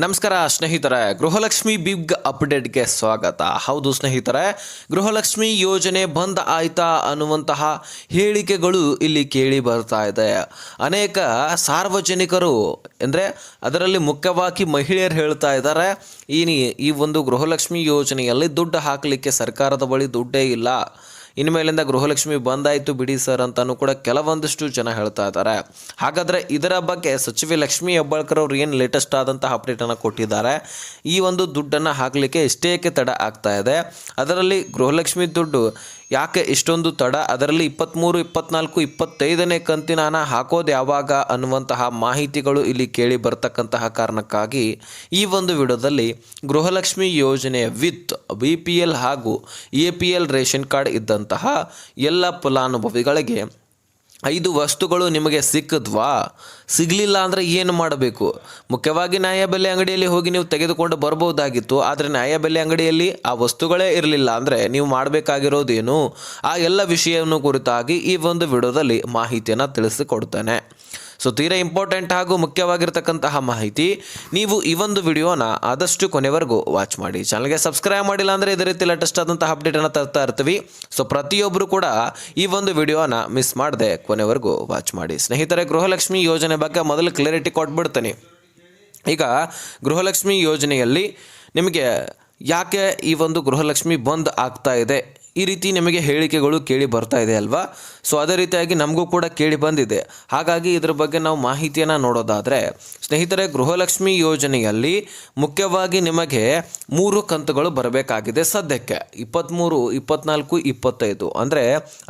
ನಮಸ್ಕಾರ ಸ್ನೇಹಿತರೆ, ಗೃಹಲಕ್ಷ್ಮಿ ಬಿಗ್ ಅಪ್ಡೇಟ್ಗೆ ಸ್ವಾಗತ. ಹೌದು ಸ್ನೇಹಿತರೆ, ಗೃಹಲಕ್ಷ್ಮಿ ಯೋಜನೆ ಬಂದ್ ಆಯ್ತಾ ಅನ್ನುವಂತಹ ಹೇಳಿಕೆಗಳು ಇಲ್ಲಿ ಕೇಳಿ ಬರ್ತಾ ಇದೆ. ಅನೇಕ ಸಾರ್ವಜನಿಕರು, ಅಂದರೆ ಅದರಲ್ಲಿ ಮುಖ್ಯವಾಗಿ ಮಹಿಳೆಯರು ಹೇಳ್ತಾ ಇದ್ದಾರೆ ಈ ಈ ಒಂದು ಗೃಹಲಕ್ಷ್ಮಿ ಯೋಜನೆಯಲ್ಲಿ ದುಡ್ಡು ಹಾಕಲಿಕ್ಕೆ ಸರ್ಕಾರದ ಬಳಿ ದುಡ್ಡೇ ಇಲ್ಲ. ಇನ್ಮೇಲಿಂದ ಗೃಹಲಕ್ಷ್ಮಿ ಬಂದಾಯಿತು ಬಿಡಿ ಸರ್ ಅಂತಲೂ ಕೂಡ ಕೆಲವೊಂದಿಷ್ಟು ಜನ ಹೇಳ್ತಾ ಇದ್ದಾರೆ. ಹಾಗಾದರೆ ಇದರ ಬಗ್ಗೆ ಸಚಿವೆ ಲಕ್ಷ್ಮಿ ಹೆಬ್ಬಾಳ್ಕರ್ ಅವರು ಏನು ಲೇಟೆಸ್ಟ್ ಆದಂತಹ ಅಪ್ಡೇಟನ್ನು ಕೊಟ್ಟಿದ್ದಾರೆ? ಈ ಒಂದು ದುಡ್ಡನ್ನು ಹಾಕಲಿಕ್ಕೆ ಇಷ್ಟೇಕೆ ತಡ ಆಗ್ತಾ ಇದೆ? ಅದರಲ್ಲಿ ಗೃಹಲಕ್ಷ್ಮಿ ದುಡ್ಡು ಯಾಕೆ ಇಷ್ಟೊಂದು ತಡ? ಅದರಲ್ಲಿ ಇಪ್ಪತ್ತ್ಮೂರು ಇಪ್ಪತ್ನಾಲ್ಕು, ಇಪ್ಪತ್ತೈದನೇ ಕಂತಿನ ಹಣ ಹಾಕೋದು ಯಾವಾಗ ಅನ್ನುವಂತಹ ಮಾಹಿತಿಗಳು ಇಲ್ಲಿ ಕೇಳಿ ಬರ್ತಕ್ಕಂತಹ ಕಾರಣಕ್ಕಾಗಿ ಈ ಒಂದು ವಿಡಿಯೋದಲ್ಲಿ ಗೃಹಲಕ್ಷ್ಮಿ ಯೋಜನೆ ವಿತ್ ಬಿ ಪಿ ಎಲ್ ಹಾಗೂ A P L ration card ಇದ್ದಂತಹ ಎಲ್ಲ ಫಲಾನುಭವಿಗಳಿಗೆ ಐದು ವಸ್ತುಗಳು ನಿಮಗೆ ಸಿಕ್ಕದ್ವಾ? ಸಿಗಲಿಲ್ಲ ಅಂದರೆ ಏನು ಮಾಡಬೇಕು? ಮುಖ್ಯವಾಗಿ ನ್ಯಾಯಬೆಲೆ ಅಂಗಡಿಯಲ್ಲಿ ಹೋಗಿ ನೀವು ತೆಗೆದುಕೊಂಡು ಬರ್ಬೋದಾಗಿತ್ತು, ಆದರೆ ನ್ಯಾಯಬೆಲೆ ಅಂಗಡಿಯಲ್ಲಿ ಆ ವಸ್ತುಗಳೇ ಇರಲಿಲ್ಲ ಅಂದರೆ ನೀವು ಮಾಡಬೇಕಾಗಿರೋದೇನು? ಆ ಎಲ್ಲ ವಿಷಯವನ್ನು ಕುರಿತಾಗಿ ಈ ಒಂದು ವಿಡಿಯೋದಲ್ಲಿ ಮಾಹಿತಿಯನ್ನು ತಿಳಿಸಿಕೊಡ್ತೇನೆ. ಸೊ ತೀರಾ ಇಂಪಾರ್ಟೆಂಟ್ ಹಾಗೂ ಮುಖ್ಯವಾಗಿರ್ತಕ್ಕಂತಹ ಮಾಹಿತಿ ನೀವು ಈ ಒಂದು ವಿಡಿಯೋನ ಆದಷ್ಟು ಕೊನೆವರೆಗೂ ವಾಚ್ ಮಾಡಿ. ಚಾನಲ್ಗೆ ಸಬ್ಸ್ಕ್ರೈಬ್ ಮಾಡಿಲ್ಲ ಅಂದರೆ ಇದೇ ರೀತಿ ಲೇಟೆಸ್ಟ್ ಆದಂತಹ ಅಪ್ಡೇಟನ್ನು ತರ್ತಾ ಇರ್ತೀವಿ. ಸೊ ಪ್ರತಿಯೊಬ್ಬರು ಕೂಡ ಈ ಒಂದು ವಿಡಿಯೋನ ಮಿಸ್ ಮಾಡದೆ ಕೊನೆವರೆಗೂ ವಾಚ್ ಮಾಡಿ. ಸ್ನೇಹಿತರೆ, ಗೃಹಲಕ್ಷ್ಮಿ ಯೋಜನೆ ಬಗ್ಗೆ ಮೊದಲು ಕ್ಲಾರಿಟಿ ಕೊಟ್ಬಿಡ್ತೀನಿ. ಈಗ ಗೃಹಲಕ್ಷ್ಮಿ ಯೋಜನೆಯಲ್ಲಿ ನಿಮಗೆ ಯಾಕೆ ಈ ಒಂದು ಗೃಹಲಕ್ಷ್ಮಿ ಬಂದ್ ಆಗ್ತಾ ಇದೆ? ಈ ರೀತಿ ನಿಮಗೆ ಹೇಳಿಕೆಗಳು ಕೇಳಿ ಬರ್ತಾ ಇದೆ ಅಲ್ವಾ? ಸೊ ಅದೇ ರೀತಿಯಾಗಿ ನಮಗೂ ಕೂಡ ಕೇಳಿ ಬಂದಿದೆ. ಹಾಗಾಗಿ ಇದರ ಬಗ್ಗೆ ನಾವು ಮಾಹಿತಿಯನ್ನು ನೋಡೋದಾದರೆ, ಸ್ನೇಹಿತರೆ, ಗೃಹಲಕ್ಷ್ಮಿ ಯೋಜನೆಯಲ್ಲಿ ಮುಖ್ಯವಾಗಿ ನಿಮಗೆ ಮೂರು ಕಂತುಗಳು ಬರಬೇಕಾಗಿದೆ ಸದ್ಯಕ್ಕೆ. ಇಪ್ಪತ್ತ್ಮೂರು ಇಪ್ಪತ್ನಾಲ್ಕು, ಇಪ್ಪತ್ತೈದು. ಅಂದರೆ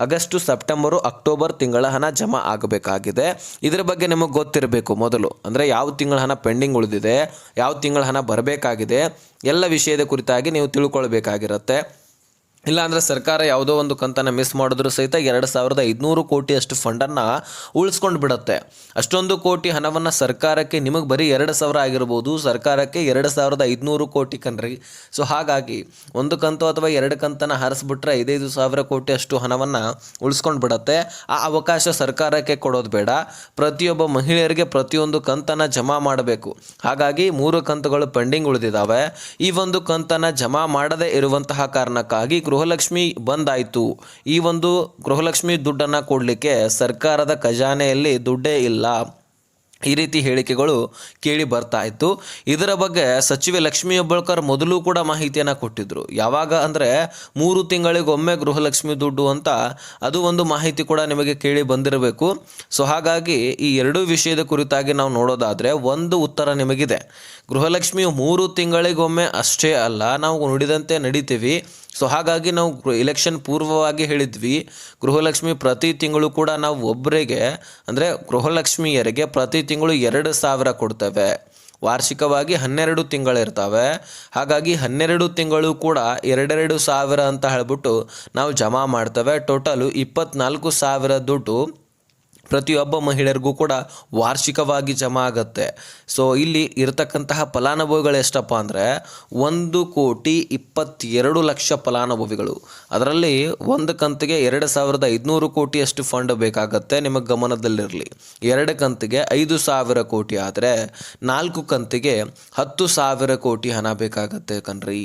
ಆಗಸ್ಟು, ಸೆಪ್ಟೆಂಬರು, ಅಕ್ಟೋಬರ್ ತಿಂಗಳ ಹಣ ಜಮಾ ಆಗಬೇಕಾಗಿದೆ. ಇದರ ಬಗ್ಗೆ ನಿಮಗೆ ಗೊತ್ತಿರಬೇಕು ಮೊದಲು. ಅಂದರೆ ಯಾವ ತಿಂಗಳ ಹಣ ಪೆಂಡಿಂಗ್ ಉಳಿದಿದೆ, ಯಾವ ತಿಂಗಳ ಹಣ ಬರಬೇಕಾಗಿದೆ, ಎಲ್ಲ ವಿಷಯದ ಕುರಿತಾಗಿ ನೀವು ತಿಳ್ಕೊಳ್ಬೇಕಾಗಿರುತ್ತೆ. ಇಲ್ಲಾಂದರೆ ಸರ್ಕಾರ ಯಾವುದೋ ಒಂದು ಕಂತನ್ನು ಮಿಸ್ ಮಾಡಿದ್ರು ಸಹಿತ ಎರಡು ಸಾವಿರದ ಐದುನೂರು ಕೋಟಿಯಷ್ಟು ಫಂಡನ್ನು ಉಳಿಸ್ಕೊಂಡು ಬಿಡುತ್ತೆ. ಅಷ್ಟೊಂದು ಕೋಟಿ ಹಣವನ್ನು ಸರ್ಕಾರಕ್ಕೆ ನಿಮಗೆ ಬರೀ ಎರಡು ಸಾವಿರ ಆಗಿರ್ಬೋದು, ಸರ್ಕಾರಕ್ಕೆ ಎರಡು ಸಾವಿರದ ಐದುನೂರು ಕೋಟಿ ಕಣ್ರಿ. ಸೊ ಹಾಗಾಗಿ ಒಂದು ಕಂತು ಅಥವಾ ಎರಡು ಕಂತನ್ನು ಹಾರಿಸ್ಬಿಟ್ರೆ ಐದೈದು ಸಾವಿರ ಕೋಟಿ ಅಷ್ಟು ಹಣವನ್ನು ಉಳಿಸ್ಕೊಂಡು ಬಿಡುತ್ತೆ. ಆ ಅವಕಾಶ ಸರ್ಕಾರಕ್ಕೆ ಕೊಡೋದು ಬೇಡ. ಪ್ರತಿಯೊಬ್ಬ ಮಹಿಳೆಯರಿಗೆ ಪ್ರತಿಯೊಂದು ಕಂತನ್ನು ಜಮಾ ಮಾಡಬೇಕು. ಹಾಗಾಗಿ ಮೂರು ಕಂತುಗಳು ಪೆಂಡಿಂಗ್ ಉಳಿದಿದ್ದಾವೆ ಈ ಒಂದು ಕಂತನ್ನು ಜಮಾ ಮಾಡದೇ ಇರುವಂತಹ ಕಾರಣಕ್ಕಾಗಿ ಗೃಹಲಕ್ಷ್ಮಿ ಬಂದಾಯಿತು. ಈ ಒಂದು ಗೃಹಲಕ್ಷ್ಮಿ ದುಡ್ಡನ್ನು ಕೊಡಲಿಕ್ಕೆ ಸರ್ಕಾರದ ಖಜಾನೆಯಲ್ಲಿ ದುಡ್ಡೇ ಇಲ್ಲ. ಈ ರೀತಿ ಹೇಳಿಕೆಗಳು ಕೇಳಿ ಬರ್ತಾ ಇತ್ತು. ಇದರ ಬಗ್ಗೆ ಸಚಿವೆ ಲಕ್ಷ್ಮೀ ಹೆಬ್ಬಾಳ್ಕರ್ ಮೊದಲು ಕೂಡ ಮಾಹಿತಿಯನ್ನು ಕೊಟ್ಟಿದ್ದರು ಯಾವಾಗ ಅಂದರೆ ಮೂರು ತಿಂಗಳಿಗೊಮ್ಮೆ ಗೃಹಲಕ್ಷ್ಮಿ ದುಡ್ಡು ಅಂತ ಅದು ಒಂದು ಮಾಹಿತಿ ಕೂಡ ನಿಮಗೆ ಕೇಳಿ ಬಂದಿರಬೇಕು. ಸೊ ಹಾಗಾಗಿ ಈ ಎರಡೂ ವಿಷಯದ ಕುರಿತಾಗಿ ನಾವು ನೋಡೋದಾದರೆ ಒಂದು ಉತ್ತರ ನಿಮಗಿದೆ. ಗೃಹಲಕ್ಷ್ಮಿ ಮೂರು ತಿಂಗಳಿಗೊಮ್ಮೆ ಅಷ್ಟೇ ಅಲ್ಲ, ನಾವು ನುಡಿದಂತೆ ನಡಿತೀವಿ. ಸೊ ಹಾಗಾಗಿ ನಾವು ಎಲೆಕ್ಷನ್ ಪೂರ್ವವಾಗಿ ಹೇಳಿದ್ವಿ, ಗೃಹಲಕ್ಷ್ಮಿ ಪ್ರತಿ ತಿಂಗಳು ಕೂಡ ನಾವು ಒಬ್ಬರಿಗೆ ಅಂದರೆ ಗೃಹಲಕ್ಷ್ಮಿಯರಿಗೆ ಪ್ರತಿ ತಿಂಗಳು ಎರಡು ಸಾವಿರ ಕೊಡ್ತೇವೆ. ವಾರ್ಷಿಕವಾಗಿ ಹನ್ನೆರಡು ತಿಂಗಳಿರ್ತವೆ ಹಾಗಾಗಿ ಹನ್ನೆರಡು ತಿಂಗಳು ಕೂಡ ಎರಡೆರಡು ಸಾವಿರ ಅಂತ ಹೇಳ್ಬಿಟ್ಟು ನಾವು ಜಮಾ ಮಾಡ್ತೇವೆ. ಟೋಟಲು ಇಪ್ಪತ್ನಾಲ್ಕು ಸಾವಿರ ದುಡ್ಡು ಪ್ರತಿಯೊಬ್ಬ ಮಹಿಳೆಯರಿಗೂ ಕೂಡ ವಾರ್ಷಿಕವಾಗಿ ಜಮಾ ಆಗುತ್ತೆ. ಸೊ ಇಲ್ಲಿ ಇರತಕ್ಕಂತಹ ಫಲಾನುಭವಿಗಳು ಎಷ್ಟಪ್ಪ ಅಂದರೆ ಒಂದು ಕೋಟಿ ಇಪ್ಪತ್ತೆರಡು ಲಕ್ಷ ಫಲಾನುಭವಿಗಳು. ಅದರಲ್ಲಿ ಒಂದು ಕಂತಿಗೆ ಎರಡು ಸಾವಿರದ ಐದುನೂರು ಕೋಟಿಯಷ್ಟು ಫಂಡ್ ಬೇಕಾಗತ್ತೆ ನಿಮಗೆ ಗಮನದಲ್ಲಿರಲಿ. ಎರಡು ಕಂತಿಗೆ ಐದು ಸಾವಿರ ಕೋಟಿ ಆದರೆ ನಾಲ್ಕು ಕಂತಿಗೆ ಹತ್ತು ಸಾವಿರ ಕೋಟಿ ಹಣ ಬೇಕಾಗತ್ತೆ ಕಣ್ರಿ.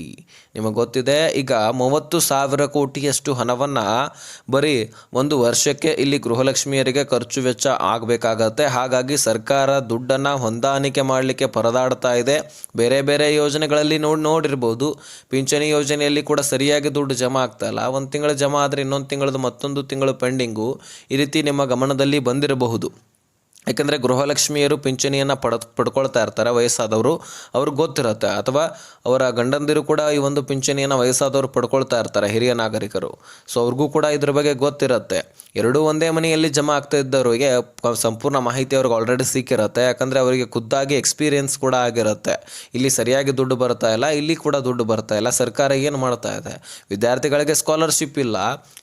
ನಿಮಗೆ ಗೊತ್ತಿದೆ, ಈಗ ಮೂವತ್ತು ಸಾವಿರ ಕೋಟಿಯಷ್ಟು ಹಣವನ್ನು ಬರೀ ಒಂದು ವರ್ಷಕ್ಕೆ ಇಲ್ಲಿ ಗೃಹಲಕ್ಷ್ಮಿಯರಿಗೆ ಖರ್ಚು ವೆಚ್ಚ ಆಗಬೇಕಾಗತ್ತೆ. ಹಾಗಾಗಿ ಸರ್ಕಾರ ದುಡ್ಡನ್ನು ಹೊಂದಾಣಿಕೆ ಮಾಡಲಿಕ್ಕೆ ಪರದಾಡ್ತಾ ಇದೆ. ಬೇರೆ ಬೇರೆ ಯೋಜನೆಗಳಲ್ಲಿ ನೋಡಿ ನೋಡಿರ್ಬೋದು. ಪಿಂಚಣಿ ಯೋಜನೆಯಲ್ಲಿ ಕೂಡ ಸರಿಯಾಗಿ ದುಡ್ಡು ಜಮಾ ಆಗ್ತಾ ಇಲ್ಲ. ಒಂದು ತಿಂಗಳು ಜಮಾ ಆದರೆ ಇನ್ನೊಂದು ತಿಂಗಳದ್ದು ಮತ್ತೊಂದು ತಿಂಗಳು ಪೆಂಡಿಂಗು. ಈ ರೀತಿ ನಿಮ್ಮ ಗಮನದಲ್ಲಿ ಬಂದಿರಬಹುದು. ಯಾಕಂದರೆ ಗೃಹಲಕ್ಷ್ಮಿಯರು ಪಿಂಚಣಿಯನ್ನು ಪಡ, ಪಡ್ಕೊಳ್ತಾ ಇರ್ತಾರೆ, ವಯಸ್ಸಾದವರು. ಅವ್ರಿಗೆ ಗೊತ್ತಿರುತ್ತೆ. ಅಥವಾ ಅವರ ಗಂಡಂದಿರು ಕೂಡ ಈ ಒಂದು ಪಿಂಚಣಿಯನ್ನು ವಯಸ್ಸಾದವರು ಪಡ್ಕೊಳ್ತಾ ಇರ್ತಾರೆ, ಹಿರಿಯ ನಾಗರಿಕರು. ಸೊ ಅವ್ರಿಗೂ ಕೂಡ ಇದ್ರ ಬಗ್ಗೆ ಗೊತ್ತಿರುತ್ತೆ. ಎರಡೂ ಒಂದೇ ಮನೆಯಲ್ಲಿ ಜಮಾ ಆಗ್ತಾ ಇದ್ದವರಿಗೆ ಸಂಪೂರ್ಣ ಮಾಹಿತಿ ಅವ್ರಿಗೆ ಆಲ್ರೆಡಿ ಸಿಕ್ಕಿರುತ್ತೆ. ಯಾಕಂದರೆ ಅವರಿಗೆ ಖುದ್ದಾಗಿ ಎಕ್ಸ್ಪೀರಿಯನ್ಸ್ ಕೂಡ ಆಗಿರುತ್ತೆ. ಇಲ್ಲಿ ಸರಿಯಾಗಿ ದುಡ್ಡು ಬರ್ತಾ ಇಲ್ಲ, ಇಲ್ಲಿ ಕೂಡ ದುಡ್ಡು ಬರ್ತಾ ಇಲ್ಲ. ಸರ್ಕಾರ ಏನು ಮಾಡ್ತಾ ಇದೆ? ವಿದ್ಯಾರ್ಥಿಗಳಿಗೆ ಸ್ಕಾಲರ್ಶಿಪ್ ಇಲ್ಲ.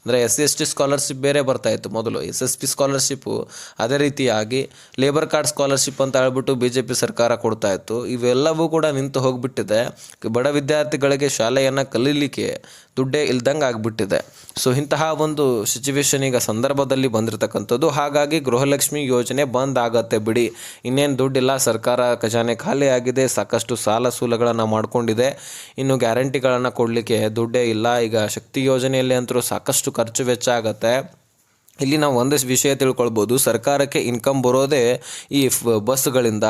ಅಂದರೆ S C S T scholarship ಬೇರೆ ಬರ್ತಾ ಇತ್ತು ಮೊದಲು. ಎಸ್ ಎಸ್ ಪಿ ಸ್ಕಾಲರ್ಶಿಪ್ಪು ಅದೇ ರೀತಿಯಾಗಿ ಲೇಬರ್ ಕಾರ್ಡ್ ಸ್ಕಾಲರ್ಶಿಪ್ ಅಂತ ಹೇಳ್ಬಿಟ್ಟು ಬಿ ಜೆ ಪಿ ಸರ್ಕಾರ ಕೊಡ್ತಾ ಇತ್ತು. ಇವೆಲ್ಲವೂ ಕೂಡ ನಿಂತು ಹೋಗಿಬಿಟ್ಟಿದೆ. ಬಡ ವಿದ್ಯಾರ್ಥಿಗಳಿಗೆ ಶಾಲೆಯನ್ನು ಕಲೀಲಿಕ್ಕೆ ದುಡ್ಡೇ ಇಲ್ದಂಗೆ ಆಗಿಬಿಟ್ಟಿದೆ. ಸೊ ಇಂತಹ ಒಂದು ಸಿಚುವೇಶನ್ ಈಗ ಸಂದರ್ಭದಲ್ಲಿ ಬಂದಿರತಕ್ಕಂಥದ್ದು. ಹಾಗಾಗಿ ಗೃಹಲಕ್ಷ್ಮಿ ಯೋಜನೆ ಬಂದ್ ಆಗತ್ತೆ ಬಿಡಿ. ಇನ್ನೇನು ದುಡ್ಡಿಲ್ಲ, ಸರ್ಕಾರ ಖಜಾನೆ ಖಾಲಿ ಆಗಿದೆ, ಸಾಕಷ್ಟು ಸಾಲ ಸೂಲಗಳನ್ನು ಮಾಡಿಕೊಂಡಿದೆ. ಇನ್ನು ಗ್ಯಾರಂಟಿಗಳನ್ನು ಕೊಡಲಿಕ್ಕೆ ದುಡ್ಡೇ ಇಲ್ಲ. ಈಗ ಶಕ್ತಿ ಯೋಜನೆಯಲ್ಲಿ ಅಂತೂ ಸಾಕಷ್ಟು ಖರ್ಚು ವೆಚ್ಚ ಆಗತ್ತೆ. ಇಲ್ಲಿ ನಾವು ಒಂದಷ್ಟು ವಿಷಯ ತಿಳ್ಕೊಳ್ಬೋದು. ಸರ್ಕಾರಕ್ಕೆ ಇನ್ಕಮ್ ಬರೋದೇ ಈ ಬಸ್ಗಳಿಂದ.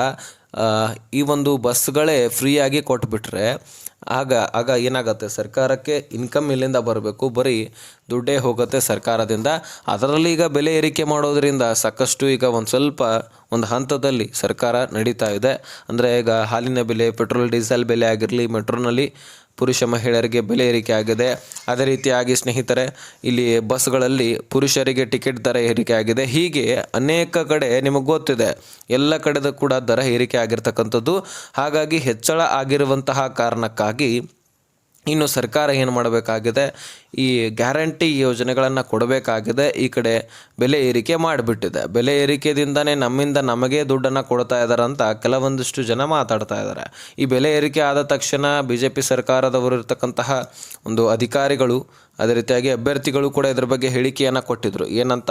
ಈ ಒಂದು ಬಸ್ಗಳೇ ಫ್ರೀಯಾಗಿ ಕೊಟ್ಬಿಟ್ರೆ ಆಗ ಆಗ ಏನಾಗುತ್ತೆ? ಸರ್ಕಾರಕ್ಕೆ ಇನ್ಕಮ್ ಇಲ್ಲಿಂದ ಬರಬೇಕು. ಬರೀ ದುಡ್ಡೇ ಹೋಗುತ್ತೆ ಸರ್ಕಾರದಿಂದ. ಅದರಲ್ಲಿ ಈಗ ಬೆಲೆ ಏರಿಕೆ ಮಾಡೋದರಿಂದ ಸಾಕಷ್ಟು ಈಗ ಒಂದು ಸ್ವಲ್ಪ ಒಂದು ಹಂತದಲ್ಲಿ ಸರ್ಕಾರ ನಡೀತಾ ಇದೆ. ಅಂದರೆ ಈಗ ಹಾಲಿನ ಬೆಲೆ, ಪೆಟ್ರೋಲ್, ಡೀಸೆಲ್ ಬೆಲೆ ಆಗಿರಲಿ, ಮೆಟ್ರೋನಲ್ಲಿ ಪುರುಷ ಮಹಿಳೆಯರಿಗೆ ಬೆಲೆ ಏರಿಕೆ ಆಗಿದೆ. ಅದೇ ರೀತಿಯಾಗಿ ಸ್ನೇಹಿತರೆ, ಇಲ್ಲಿ ಬಸ್ಗಳಲ್ಲಿ ಪುರುಷರಿಗೆ ಟಿಕೆಟ್ ದರ ಏರಿಕೆ ಆಗಿದೆ. ಹೀಗೆ ಅನೇಕ ಕಡೆ ನಿಮಗೆ ಗೊತ್ತಿದೆ, ಎಲ್ಲ ಕಡೆದು ಕೂಡ ದರ ಏರಿಕೆ ಆಗಿರ್ತಕ್ಕಂಥದ್ದು. ಹಾಗಾಗಿ ಹೆಚ್ಚಳ ಆಗಿರುವಂತಹ ಕಾರಣಕ್ಕಾಗಿ ಇನ್ನು ಸರ್ಕಾರ ಏನು ಮಾಡಬೇಕಾಗಿದೆ? ಈ ಗ್ಯಾರಂಟಿ ಯೋಜನೆಗಳನ್ನು ಕೊಡಬೇಕಾಗಿದೆ, ಈ ಕಡೆ ಬೆಲೆ ಏರಿಕೆ ಮಾಡಿಬಿಟ್ಟಿದೆ. ಬೆಲೆ ಏರಿಕೆದಿಂದನೇ ನಮ್ಮಿಂದ ನಮಗೆ ದುಡ್ಡನ್ನು ಕೊಡ್ತಾ ಇದ್ದಾರೆ ಅಂತ ಕೆಲವೊಂದಿಷ್ಟು ಜನ ಮಾತಾಡ್ತಾ ಇದ್ದಾರೆ ಈ ಬೆಲೆ ಏರಿಕೆ ಆದ ತಕ್ಷಣ ಬಿ ಜೆ ಪಿ ಸರ್ಕಾರದವರು ಇರ್ತಕ್ಕಂತಹ ಒಂದು ಅಧಿಕಾರಿಗಳು, ಅದೇ ರೀತಿಯಾಗಿ ಅಭ್ಯರ್ಥಿಗಳು ಕೂಡ ಇದ್ರ ಬಗ್ಗೆ ಹೇಳಿಕೆಯನ್ನು ಕೊಟ್ಟಿದ್ರು. ಏನಂತ,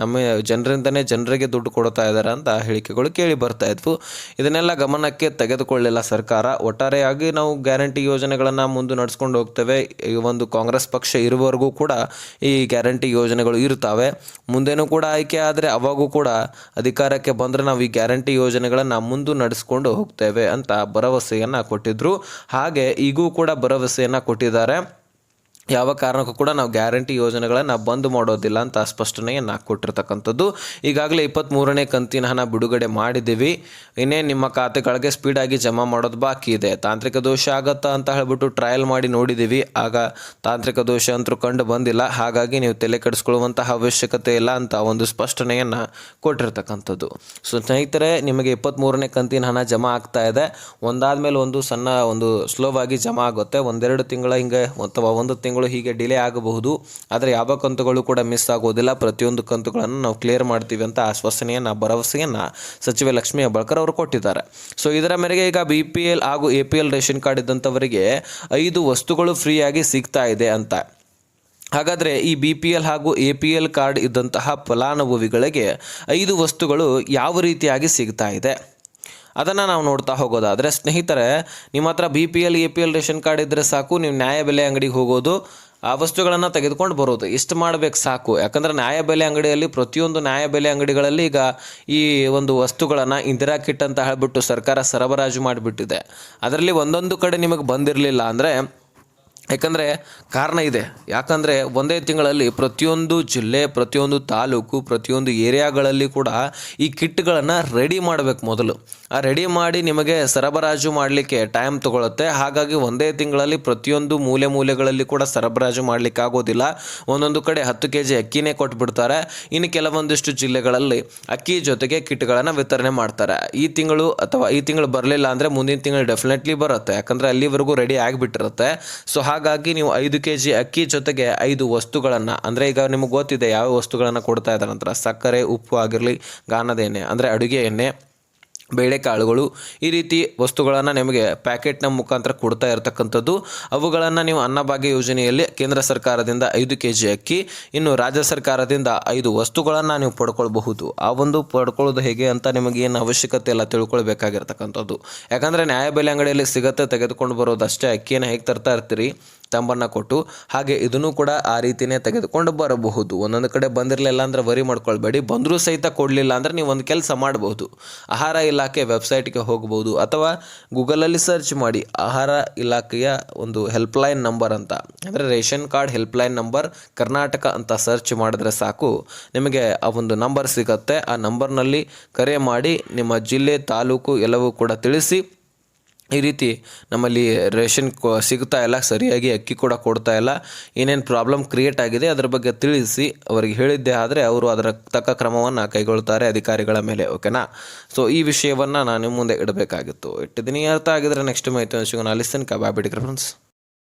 ನಮ್ಮ ಜನರಿಂದನೇ ಜನರಿಗೆ ದುಡ್ಡು ಕೊಡ್ತಾ ಇದ್ದಾರೆ ಅಂತ ಹೇಳಿಕೆಗಳು ಕೇಳಿ ಬರ್ತಾ ಇದ್ವು. ಇದನ್ನೆಲ್ಲ ಗಮನಕ್ಕೆ ತೆಗೆದುಕೊಳ್ಳಿಲ್ಲ ಸರ್ಕಾರ. ಒಟ್ಟಾರೆಯಾಗಿ ನಾವು ಗ್ಯಾರಂಟಿ ಯೋಜನೆಗಳನ್ನು ಮುಂದೆ ನಡೆಸ್ಕೊಂಡು ಹೋಗ್ತೇವೆ. ಈ ಒಂದು ಕಾಂಗ್ರೆಸ್ ಪಕ್ಷ ಇರುವವರೆಗೂ ಕೂಡ ಈ ಗ್ಯಾರಂಟಿ ಯೋಜನೆಗಳು ಇರ್ತವೆ ಮುಂದೇನೂ ಕೂಡ ಆಯ್ಕೆ ಆದರೆ ಅವಾಗೂ ಕೂಡ ಅಧಿಕಾರಕ್ಕೆ ಬಂದರೆ ನಾವು ಈ ಗ್ಯಾರಂಟಿ ಯೋಜನೆಗಳನ್ನು ಮುಂದೆ ನಡೆಸ್ಕೊಂಡು ಹೋಗ್ತೇವೆ ಅಂತ ಭರವಸೆಯನ್ನು ಕೊಟ್ಟಿದ್ದರು ಹಾಗೆ ಈಗೂ ಕೂಡ ಭರವಸೆಯನ್ನು ಕೊಟ್ಟಿದ್ದಾರೆ. ಯಾವ ಕಾರಣಕ್ಕೂ ಕೂಡ ನಾವು ಗ್ಯಾರಂಟಿ ಯೋಜನೆಗಳನ್ನು ಬಂದ್ ಮಾಡೋದಿಲ್ಲ ಅಂತ ಸ್ಪಷ್ಟನೆಯನ್ನು ಕೊಟ್ಟಿರ್ತಕ್ಕಂಥದ್ದು. ಈಗಾಗಲೇ ಇಪ್ಪತ್ತ್ಮೂರನೇ ಕಂತಿನ ಹಣ ಬಿಡುಗಡೆ ಮಾಡಿದ್ದೀವಿ. ಇನ್ನೇ ನಿಮ್ಮ ಖಾತೆಗಳಿಗೆ ಸ್ಪೀಡಾಗಿ ಜಮಾ ಮಾಡೋದು ಬಾಕಿ ಇದೆ. ತಾಂತ್ರಿಕ ದೋಷ ಆಗತ್ತಾ ಅಂತ ಹೇಳ್ಬಿಟ್ಟು ಟ್ರಯಲ್ ಮಾಡಿ ನೋಡಿದ್ದೀವಿ. ಆಗ ತಾಂತ್ರಿಕ ದೋಷ ಅಂತೂ ಕಂಡು ಬಂದಿಲ್ಲ. ಹಾಗಾಗಿ ನೀವು ತಲೆ ಕೆಡಿಸ್ಕೊಳ್ಳುವಂತಹ ಅವಶ್ಯಕತೆ ಇಲ್ಲ ಅಂತ ಒಂದು ಸ್ಪಷ್ಟನೆಯನ್ನು ಕೊಟ್ಟಿರ್ತಕ್ಕಂಥದ್ದು. ಸೊ ಸ್ನೇಹಿತರೆ, ನಿಮಗೆ ಇಪ್ಪತ್ತ್ಮೂರನೇ ಕಂತಿನ ಹಣ ಜಮಾ ಆಗ್ತಾ ಇದೆ. ಒಂದಾದ ಮೇಲೆ ಒಂದು ಸಣ್ಣ ಒಂದು ಸ್ಲೋವಾಗಿ ಜಮಾ ಆಗುತ್ತೆ. ಒಂದೆರಡು ತಿಂಗಳ ಹಿಂಗೆ ಅಥವಾ ಒಂದು ತಿಂಗಳು ಹೀಗೆ ಡಿಲೇ ಆಗಬಹುದು. ಆದರೆ ಯಾವ ಕಂತುಗಳು ಕೂಡ ಮಿಸ್ ಆಗೋದಿಲ್ಲ ಪ್ರತಿಯೊಂದು ಕಂತುಗಳನ್ನು ನಾವು ಕ್ಲಿಯರ್ ಮಾಡ್ತೀವಿ ಅಂತ ಆಶ್ವಾಸನೆಯನ್ನು, ಭರವಸೆಯನ್ನು ಸಚಿವ ಲಕ್ಷ್ಮೀ ಹೆಬ್ಬಾಳ್ಕರ್ ಅವರು ಕೊಟ್ಟಿದ್ದಾರೆ. ಸೊ ಇದರ ಮೇರೆಗೆ ಈಗ ಬಿ ಪಿ ಎಲ್ ಹಾಗೂ A P L ration card ಇದ್ದಂಥವರಿಗೆ ಐದು ವಸ್ತುಗಳು ಫ್ರೀಯಾಗಿ ಸಿಗ್ತಾ ಇದೆ ಅಂತ. ಹಾಗಾದರೆ ಈ ಬಿ ಪಿ ಎಲ್ ಹಾಗೂ ಎ ಪಿ ಎಲ್ ಕಾರ್ಡ್ ಇದ್ದಂತಹ ಫಲಾನುಭವಿಗಳಿಗೆ ಐದು ವಸ್ತುಗಳು ಯಾವ ರೀತಿಯಾಗಿ ಸಿಗ್ತಾ ಇದೆ? ಅದನ್ನು ನಾವು ನೋಡ್ತಾ ಹೋಗೋದಾದರೆ, ಸ್ನೇಹಿತರೆ, ನಿಮ್ಮ ಹತ್ರ B P L A P L ration card ಇದ್ದರೆ ಸಾಕು, ನೀವು ನ್ಯಾಯಬೆಲೆ ಅಂಗಡಿಗೆ ಹೋಗೋದು, ಆ ವಸ್ತುಗಳನ್ನು ತೆಗೆದುಕೊಂಡು ಬರೋದು, ಇಷ್ಟು ಮಾಡಬೇಕು ಸಾಕು. ಯಾಕಂದರೆ ನ್ಯಾಯಬೆಲೆ ಅಂಗಡಿಯಲ್ಲಿ, ಪ್ರತಿಯೊಂದು ನ್ಯಾಯಬೆಲೆ ಅಂಗಡಿಗಳಲ್ಲಿ ಈಗ ಈ ಒಂದು ವಸ್ತುಗಳನ್ನು ಇಂದಿರಾ ಕಿಟ್ ಅಂತ ಹೇಳಿಬಿಟ್ಟು ಸರ್ಕಾರ ಸರಬರಾಜು ಮಾಡಿಬಿಟ್ಟಿದೆ. ಅದರಲ್ಲಿ ಒಂದೊಂದು ಕಡೆ ನಿಮಗೆ ಬಂದಿರಲಿಲ್ಲ ಅಂದರೆ ಯಾಕಂದರೆ ಕಾರಣ ಇದೆ. ಯಾಕಂದರೆ ಒಂದೇ ತಿಂಗಳಲ್ಲಿ ಪ್ರತಿಯೊಂದು ಜಿಲ್ಲೆ, ಪ್ರತಿಯೊಂದು ತಾಲೂಕು, ಪ್ರತಿಯೊಂದು ಏರಿಯಾಗಳಲ್ಲಿ ಕೂಡ ಈ ಕಿಟ್ಗಳನ್ನು ರೆಡಿ ಮಾಡಬೇಕು ಮೊದಲು. ಆ ರೆಡಿ ಮಾಡಿ ನಿಮಗೆ ಸರಬರಾಜು ಮಾಡಲಿಕ್ಕೆ ಟೈಮ್ ತಗೊಳ್ಳುತ್ತೆ ಹಾಗಾಗಿ ಒಂದೇ ತಿಂಗಳಲ್ಲಿ ಪ್ರತಿಯೊಂದು ಮೂಲೆ ಮೂಲೆಗಳಲ್ಲಿ ಕೂಡ ಸರಬರಾಜು ಮಾಡಲಿಕ್ಕೆ ಆಗೋದಿಲ್ಲ. ಒಂದೊಂದು ಕಡೆ ಹತ್ತು ಕೆ ಜಿ ಅಕ್ಕಿನೇ ಕೊಟ್ಬಿಡ್ತಾರೆ. ಇನ್ನು ಕೆಲವೊಂದಿಷ್ಟು ಜಿಲ್ಲೆಗಳಲ್ಲಿ ಅಕ್ಕಿ ಜೊತೆಗೆ ಕಿಟ್ಗಳನ್ನು ವಿತರಣೆ ಮಾಡ್ತಾರೆ. ಈ ತಿಂಗಳು ಅಥವಾ ಈ ತಿಂಗಳು ಬರಲಿಲ್ಲ ಅಂದರೆ ಮುಂದಿನ ತಿಂಗಳು ಡೆಫಿನೆಟ್ಲಿ ಬರುತ್ತೆ. ಯಾಕಂದರೆ ಅಲ್ಲಿವರೆಗೂ ರೆಡಿ ಆಗಿಬಿಟ್ಟಿರುತ್ತೆ. ಸೊ ಹಾಗಾಗಿ ನೀವು ಐದು ಕೆ ಜಿ ಅಕ್ಕಿ ಜೊತೆಗೆ ಐದು ವಸ್ತುಗಳನ್ನು, ಅಂದರೆ ಈಗ ನಿಮಗೆ ಗೊತ್ತಿದೆ ಯಾವ ವಸ್ತುಗಳನ್ನು ಕೊಡ್ತಾ ಇದ್ದಾರೆ ನಂತರ, ಸಕ್ಕರೆ, ಉಪ್ಪು ಆಗಿರಲಿ ಗಾನದ ಎಣ್ಣೆ, ಅಂದರೆ ಅಡುಗೆ ಎಣ್ಣೆ ಬೇಳೆಕಾಳುಗಳು ಈ ರೀತಿ ವಸ್ತುಗಳನ್ನು ನಿಮಗೆ ಪ್ಯಾಕೆಟ್ನ ಮುಖಾಂತರ ಕೊಡ್ತಾ ಇರತಕ್ಕಂಥದ್ದು. ಅವುಗಳನ್ನು ನೀವು ಅನ್ನಭಾಗ್ಯ ಯೋಜನೆಯಲ್ಲಿ ಕೇಂದ್ರ ಸರ್ಕಾರದಿಂದ ಐದು ಕೆ ಜಿ ಅಕ್ಕಿ, ಇನ್ನು ರಾಜ್ಯ ಸರ್ಕಾರದಿಂದ ಐದು ವಸ್ತುಗಳನ್ನು ನೀವು ಪಡ್ಕೊಳ್ಬಹುದು. ಆ ಒಂದು ಪಡ್ಕೊಳ್ಳೋದು ಹೇಗೆ ಅಂತ ನಿಮಗೆ ಏನು ಅವಶ್ಯಕತೆ ಇಲ್ಲ ತಿಳ್ಕೊಳ್ಬೇಕಾಗಿರ್ತಕ್ಕಂಥದ್ದು. ಯಾಕಂದರೆ ನ್ಯಾಯಬೆಲೆ ಅಂಗಡಿಯಲ್ಲಿ ಸಿಗತ್ತೆ, ತೆಗೆದುಕೊಂಡು ಬರೋದು ಅಷ್ಟೇ. ಅಕ್ಕಿಯನ್ನು ಹೇಗೆ ತರ್ತಾ ಇರ್ತೀರಿ? ತಂಬನ್ನು ಕೊಟ್ಟು ಹಾಗೆ ಇದನ್ನು ಕೂಡ ಆ ರೀತಿಯೇ ತೆಗೆದುಕೊಂಡು ಬರಬಹುದು. ಒಂದೊಂದು ಕಡೆ ಬಂದಿರಲಿಲ್ಲ ಅಂದರೆ ವರಿ ಮಾಡ್ಕೊಳ್ಬೇಡಿ. ಬಂದರೂ ಸಹಿತ ಕೊಡಲಿಲ್ಲ ಅಂದರೆ ನೀವು ಒಂದು ಕೆಲಸ ಮಾಡಬಹುದು ಆಹಾರ ಇಲಾಖೆ ವೆಬ್ಸೈಟ್ಗೆ ಹೋಗಬಹುದು ಅಥವಾ ಗೂಗಲಲ್ಲಿ ಸರ್ಚ್ ಮಾಡಿ ಆಹಾರ ಇಲಾಖೆಯ ಒಂದು ಹೆಲ್ಪ್ಲೈನ್ ನಂಬರ್ ಅಂತ. ಅಂದರೆ ration card helpline number Karnataka ಅಂತ ಸರ್ಚ್ ಮಾಡಿದ್ರೆ ಸಾಕು. ನಿಮಗೆ ಆ ಒಂದು ನಂಬರ್ ಸಿಗುತ್ತೆ. ಆ ನಂಬರ್ನಲ್ಲಿ ಕರೆ ಮಾಡಿ ನಿಮ್ಮ ಜಿಲ್ಲೆ, ತಾಲೂಕು ಎಲ್ಲವೂ ಕೂಡ ತಿಳಿಸಿ ಈ ರೀತಿ ನಮ್ಮಲ್ಲಿ ರೇಷನ್ ಕೊ ಸಿಗ್ತಾ ಇಲ್ಲ, ಸರಿಯಾಗಿ ಅಕ್ಕಿ ಕೂಡ ಕೊಡ್ತಾ ಇಲ್ಲ. ಏನೇನು ಪ್ರಾಬ್ಲಮ್ ಕ್ರಿಯೇಟ್ ಆಗಿದೆ ಅದರ ಬಗ್ಗೆ ತಿಳಿಸಿ ಅವರಿಗೆ ಹೇಳಿದ್ದೆ ಆದರೆ ಅವರು ಅದರ ತಕ್ಕ ಕ್ರಮವನ್ನು ಕೈಗೊಳ್ತಾರೆ ಅಧಿಕಾರಿಗಳ ಮೇಲೆ ಓಕೆನಾ ಸೊ ಈ ವಿಷಯವನ್ನು ನಾನು ನಿಮ್ಮ ಮುಂದೆ ಇಡಬೇಕಾಗಿತ್ತು. ಇಟ್ಟಿದ್ದೀನಿ ಅರ್ಥ ಆಗಿದ್ರೆ ನೆಕ್ಸ್ಟ್ ಮಾಹಿತಿ ಸಿಗೋಣ ಲಿಸನ್ ಕಬಾಬಿಡಿ ಫ್ರೆಂಡ್ಸ್